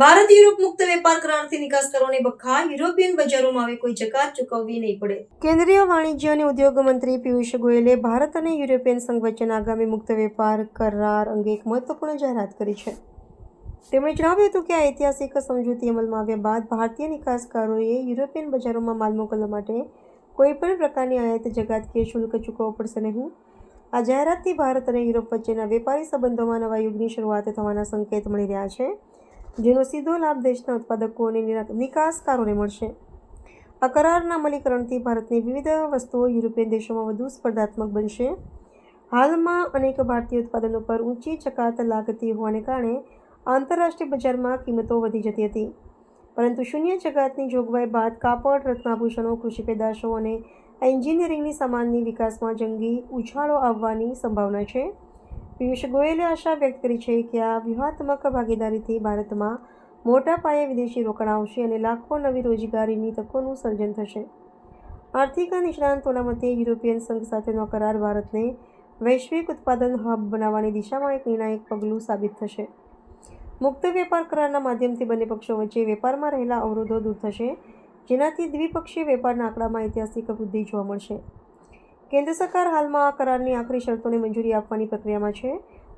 Bharat Europe મુક્ત વેપાર કરારથી નિકાસકારોને બખા European બજારોમાં હવે કોઈ જકાત ચૂકવવી નહીં પડે. કેન્દ્રીય વાણિજ્ય અને ઉદ્યોગ મંત્રી પિયુષ ગોયલે ભારત અને યુરોપિયન સંઘ વચ્ચેના આગામી મુક્ત વેપાર કરાર અંગે એક મહત્વપૂર્ણ જાહેરાત કરી છે. તેમણે જણાવ્યું હતું કે આ ઐતિહાસિક સમજૂતી અમલમાં આવ્યા બાદ ભારતીય નિકાસકારોએ યુરોપિયન બજારોમાં માલ મોકલવા માટે કોઈપણ પ્રકારની આયાત, જકાત કે શુલ્ક ચૂકવવું પડશે નહીં. આ જાહેરાતથી ભારત અને યુરોપ વચ્ચેના વેપારી સંબંધોમાં નવા યુગની શરૂઆત થવાના સંકેત મળી રહ્યા છે. જેનો સીધો લાભ દેશના ઉત્પાદકો અને નિકાસકારોને મળશે. આ કરારના અમલીકરણથી ભારતની વિવિધ વસ્તુઓ યુરોપિયન દેશોમાં વધુ સ્પર્ધાત્મક બનશે. હાલમાં અનેક ભારતીય ઉત્પાદનો પર ઊંચી ચકાત લાગતી હોવાને કારણે આંતરરાષ્ટ્રીય બજારમાં કિંમતો વધી જતી હતી. પરંતુ શૂન્ય જકાતની જોગવાઈ બાદ કાપડ, રત્નાભૂષણો, કૃષિ પેદાશો અને એન્જિનિયરિંગની સામાનની વિકાસમાં જંગી ઉછાળો આવવાની સંભાવના છે. પિયુષ ગોયલે આશા વ્યક્ત કરી છે કે આ વ્યૂહાત્મક ભાગીદારીથી ભારતમાં મોટા પાયે વિદેશી રોકાણ આવશે અને લાખો નવી રોજગારીની તકોનું સર્જન થશે. આર્થિક નિષ્ણાંતોના મતે યુરોપિયન સંઘ સાથેનો કરાર ભારતને વૈશ્વિક ઉત્પાદન હબ બનાવવાની દિશામાં એક નિર્ણાયક પગલું સાબિત થશે. મુક્ત વેપાર કરારના માધ્યમથી બંને પક્ષો વચ્ચે વેપારમાં રહેલા અવરોધો દૂર થશે, જેનાથી દ્વિપક્ષીય વેપારના આંકડામાં ઐતિહાસિક વૃદ્ધિ જોવા મળશે. કેન્દ્ર સરકાર હાલમાં આ કરારની આખરી શરતોને મંજૂરી આપવાની પ્રક્રિયામાં છે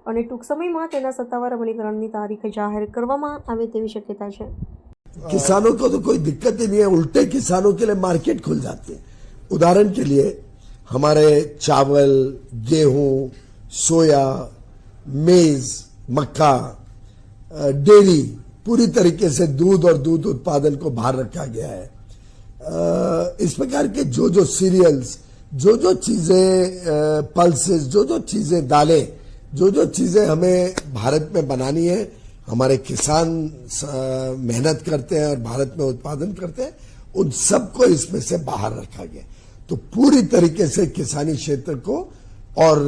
અને ટૂંક સમયમાં તેના સત્તાવાર અમલીકરણની તારીખ જાહેર કરવામાં આવે તેવી શક્યતા છે किसानों को तो कोई दिक्कत ही नहीं है उल्टे किसानों के लिए मार्केट खुल जाती है उदाहरण के लिए हमारे चावल गेहूं सोया मेज मक्का अ, डेयरी पूरी तरीके से दूध और दूध उत्पादन को बाहर रखा गया है अ, इस प्रकार के जो जो सीरियल्स जो जो चीज़ें पल्सेस जो जो चीज़ें दालें जो जो चीज़ें हमें भारत में बनानी है, हमारे किसान मेहनत करते हैं और भारत में उत्पादन करते हैं, उन सबको इसमें से बाहर रखा गया। तो पूरी तरीके से किसानी क्षेत्र को और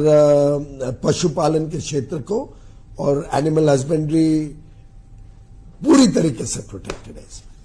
पशुपालन के क्षेत्र को और एनिमल हस्बेंड्री पूरी तरीके से प्रोटेक्टेड है इसमें।